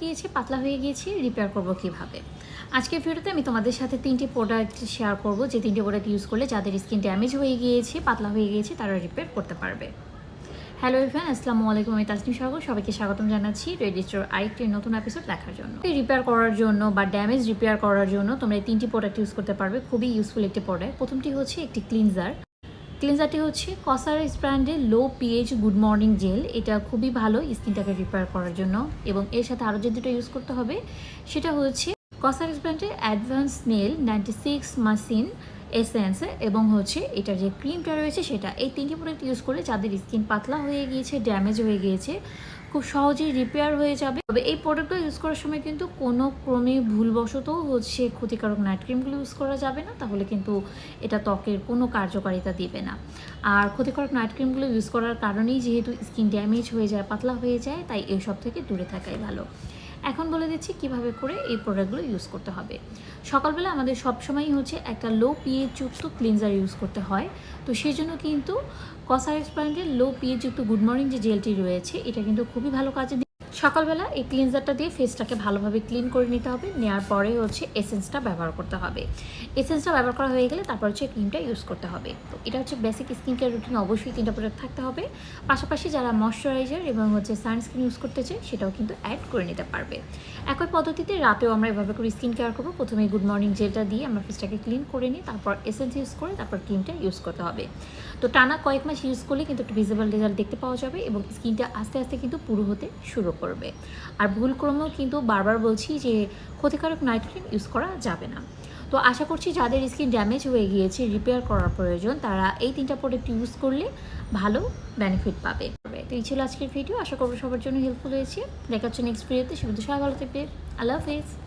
গিয়েছে, পাতলা হয়ে গিয়েছে রিপেয়ার করব কীভাবে? আজকের ভিডিওতে আমি তোমাদের সাথে তিনটি প্রোডাক্ট শেয়ার করব। যে তিনটি প্রোডাক্ট ইউজ করলে যাদের স্কিন ড্যামেজ হয়ে গিয়েছে, পাতলা হয়ে গিয়েছে, তারা রিপেয়ার করতে পারবে। হ্যালো ইভান আসসালামু আলাইকুম, আমি তাসনিম সাগর। সবাইকে স্বাগতম জানাচ্ছি রেডি স্টোর আরেকটি নতুন এপিসোড দেখার জন্য। রিপেয়ার করার জন্য বা ড্যামেজ রিপেয়ার করার জন্য তোমরা এই তিনটি প্রোডাক্ট ইউজ করতে পারবে। খুবই ইউজফুল একটি প্রোডাক্ট প্রথমটি হচ্ছে একটি ক্লিনজার ক্লিনজারটি হচ্ছে কসারাইস ব্র্যান্ডের low pH good morning gel. এটা খুবই ভালো স্কিনটাকে রিপেয়ার করার জন্য। এবং এর সাথে আরও যে দুটো ইউজ করতে হবে, সেটা হচ্ছে কসার ব্র্যান্ডের advance snail ninety six mucin essence এবং হচ্ছে এটার যে ক্রিমটা রয়েছে, সেটা এই তিনটি প্রোডাক্ট ইউজ করে যাদের স্কিন পাতলা হয়ে গিয়েছে ড্যামেজ হয়ে গিয়েছে খুব সহজেই রিপেয়ার হয়ে যাবে। তবে এই প্রোডাক্টগুলো ইউজ করার সময় কিন্তু কোনো ক্রমে ভুলবশত হচ্ছে ক্ষতিকারক নাইট ক্রিমগুলো ইউজ করা যাবে না, তাহলে কিন্তু এটা ত্বকের কোনো কার্যকারিতা দিবে না। আর ক্ষতিকারক নাইট ক্রিমগুলো ইউজ করার কারণেই যেহেতু স্কিন ড্যামেজ হয়ে যায়, পাতলা হয়ে যায়, তাই এইসব থেকে দূরে থাকাই ভালো। এখন বলে দিচ্ছি কীভাবে করে এই প্রোডাক্টগুলো ইউজ করতে হবে। সকালবেলা আমাদের সবসময়ই হচ্ছে একটা লো পিএইচ যুক্ত ক্লিনজার ইউজ করতে হয়। তো সেই জন্য কিন্তু কসারেক্স ব্র্যান্ডের লো পিএইচ যুক্ত গুড মর্নিং যে জেলটি রয়েছে, এটা কিন্তু খুবই ভালো কাজে সকালবেলা এই ক্লিনজারটা দিয়ে ফেসটাকে ভালোভাবে ক্লিন করে নিতে হবে। নেওয়ার পরে হচ্ছে এসেন্সটা ব্যবহার করতে হবে। এসেন্সটা ব্যবহার করা হয়ে গেলে তারপর হচ্ছে ক্রিমটা ইউজ করতে হবে। তো এটা হচ্ছে বেসিক স্কিন কেয়ার রুটিন অবশ্যই তিনটা প্রোডাক্ট থাকতে হবে। পাশাপাশি যারা ময়শ্চারাইজার এবং হচ্ছে সানস্ক্রিন ইউজ করতে চায়, সেটাও কিন্তু অ্যাড করে নিতে পারবে। একই পদ্ধতিতে রাতেও আমরা এভাবে করে স্কিন কেয়ার করব। প্রথমে গুড মর্নিং জেলটা দিয়ে আমরা ফেসটাকে ক্লিন করে নিই তারপর এসেন্স ইউজ করে তারপর ক্রিমটা ইউজ করতে হবে। তো টানা কয়েক মাস ইউজ করলে কিন্তু একটু ভিজিবল রেজাল্ট দেখতে পাওয়া যাবে এবং স্কিনটা আস্তে আস্তে কিন্তু পুরো হতে শুরু করবে। আর ভুল ভুলক্রমেও কিন্তু বারবার বলছি যে ক্ষতিকারক নাইট্রোজেন ইউজ করা যাবে না। তো আশা করছি যাদের স্কিন ড্যামেজ হয়ে গিয়েছে, রিপেয়ার করার প্রয়োজন, তারা এই তিনটা প্রোডাক্ট ইউজ করলে ভালো বেনিফিট পাবে। তো এই ছিল আজকের ভিডিও। আশা করব সবার জন্য হেল্পফুল হয়েছে। দেখা হচ্ছে নেক্সট ভিডিওতে। শুধু সবাই ভালো থাকবে আল্লাহ হাফিজ।